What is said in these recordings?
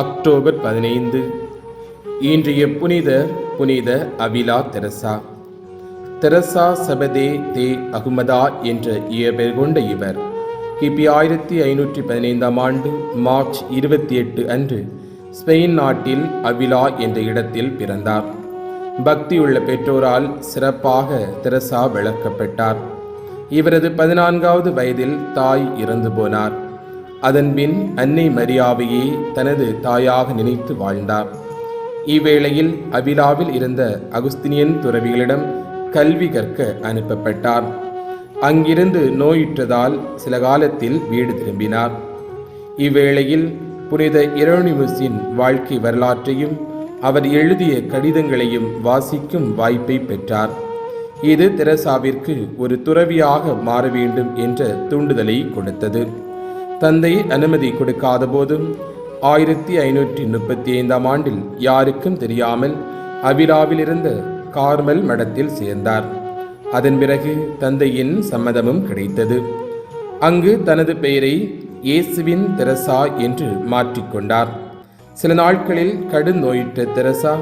October பதினைந்து. இன்றைய புனிதர் புனித Avila Teresa. Teresa Cepeda de Ahumada என்ற இயற்பெயர் கொண்ட இவர் கிபி ஆயிரத்தி ஐநூற்றி பதினைந்தாம் ஆண்டு மார்ச் இருபத்தி எட்டு அன்று ஸ்பெயின் நாட்டில் அவிலா என்ற இடத்தில் பிறந்தார். பக்தியுள்ள பெற்றோரால் சிறப்பாக தெரசா விளக்கப்பட்டார். இவரது பதினான்காவது வயதில் தாய் இறந்து போனார். அதன்பின் அன்னை மரியாவையே தனது தாயாக நினைத்து வாழ்ந்தார். இவ்வேளையில் அவிலாவில் இருந்த அகுஸ்தினியன் துறவிகளிடம் கல்வி கற்க அனுப்பப்பட்டார். அங்கிருந்து நோயுற்றதால் சில காலத்தில் வீடு திரும்பினார். இவ்வேளையில் புனித இரணிமுசின் வாழ்க்கை வரலாற்றையும் அவர் எழுதிய கடிதங்களையும் வாசிக்கும் வாய்ப்பை பெற்றார். இது தெரசாவிற்கு ஒரு துறவியாக மாற வேண்டும் என்ற தூண்டுதலை கொடுத்தது. தந்தை அனுமதி கொடுக்காத போதும் ஆயிரத்தி ஐநூற்றி முப்பத்தி ஐந்தாம் ஆண்டில் யாருக்கும் தெரியாமல் அவிலாவில் இருந்த கார்மல் மடத்தில் சேர்ந்தார். அதன் பிறகு தந்தையின் சம்மதமும் கிடைத்தது. அங்கு தனது பெயரை இயேசுவின் தெரசா என்று மாற்றிக்கொண்டார் சில நாட்களில் கடும் நோயிட்ட தெரசா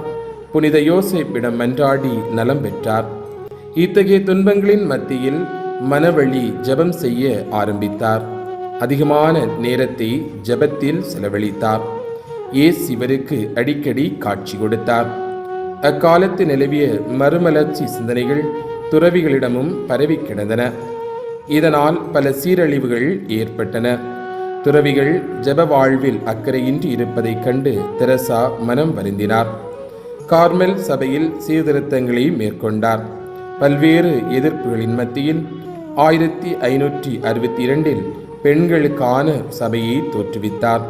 புனித யோசைப்பிடம் மன்றாடி நலம் பெற்றார். இத்தகைய துன்பங்களின் மத்தியில் மனவழி ஜெபம் செய்ய ஆரம்பித்தார். அதிகமான நேரத்தை ஜெபத்தில் செலவழித்தார். இயேசு இவருக்கு அடிக்கடி காட்சி கொடுத்தார். அக்காலத்து நிலவிய மறுமலர்ச்சி சிந்தனைகள் துறவிகளிடமும் பரவி கிடந்தன. இதனால் பல சீரழிவுகள் ஏற்பட்டன. துறவிகள் ஜெப வாழ்வில் அக்கறையின்றி இருப்பதைக் கண்டு தெரசா மனம் வருந்தினார். கார்மெல் சபையில் சீர்திருத்தங்களை மேற்கொண்டார். பல்வேறு எதிர்ப்புகளின் மத்தியில் ஆயிரத்தி ஐநூற்றி அறுபத்தி இரண்டில் பெண்களுக்கான சபையை தோற்றுவித்தார்.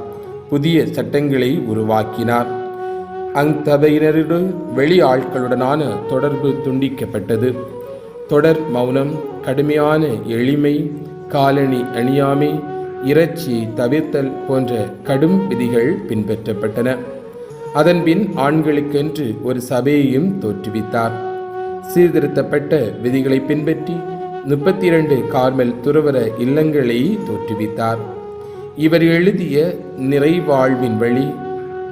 புதிய சட்டங்களை உருவாக்கினார். அந்தபையினரோடு வெளி ஆட்களுடனான தொடர்பு துண்டிக்கப்பட்டது. தொடர் மௌனம் கடுமையான எளிமை காலணி அணியாமை இறைச்சி தவிர்த்தல் போன்ற கடும் விதிகள் பின்பற்றப்பட்டன. அதன்பின் ஆண்களுக்கென்று ஒரு சபையையும் தோற்றுவித்தார். சீர்திருத்தப்பட்ட விதிகளை பின்பற்றி முப்பத்தி இரண்டு கார்மெல் துறவர இல்லங்களை தோற்றுவித்தார். இவர் எழுதிய நிறைவாழ்வின் வழி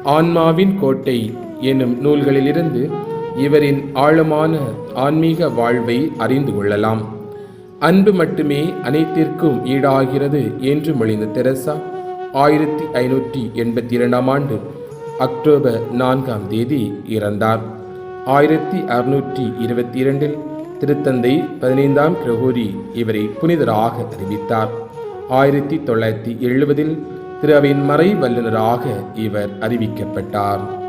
ஆன்மாவின் கோட்டை எனும் நூல்களிலிருந்து இவரின் ஆழமான ஆன்மீக வாழ்வை அறிந்து கொள்ளலாம். அன்பு மட்டுமே அனைத்திற்கும் ஈடாகிறது என்று மொழிந்த தெரசா ஆயிரத்தி ஐநூற்றி எண்பத்தி இரண்டாம் ஆண்டு அக்டோபர் நான்காம் தேதி இறந்தார். ஆயிரத்தி அறுநூற்றி இருபத்தி இரண்டில் திருத்தந்தை பதினைந்தாம் கிரகோரி இவரை புனிதராக அறிவித்தார். ஆயிரத்தி தொள்ளாயிரத்தி எழுபதில் திரு அவையின் மறை வல்லுநராக இவர் அறிவிக்கப்பட்டார்.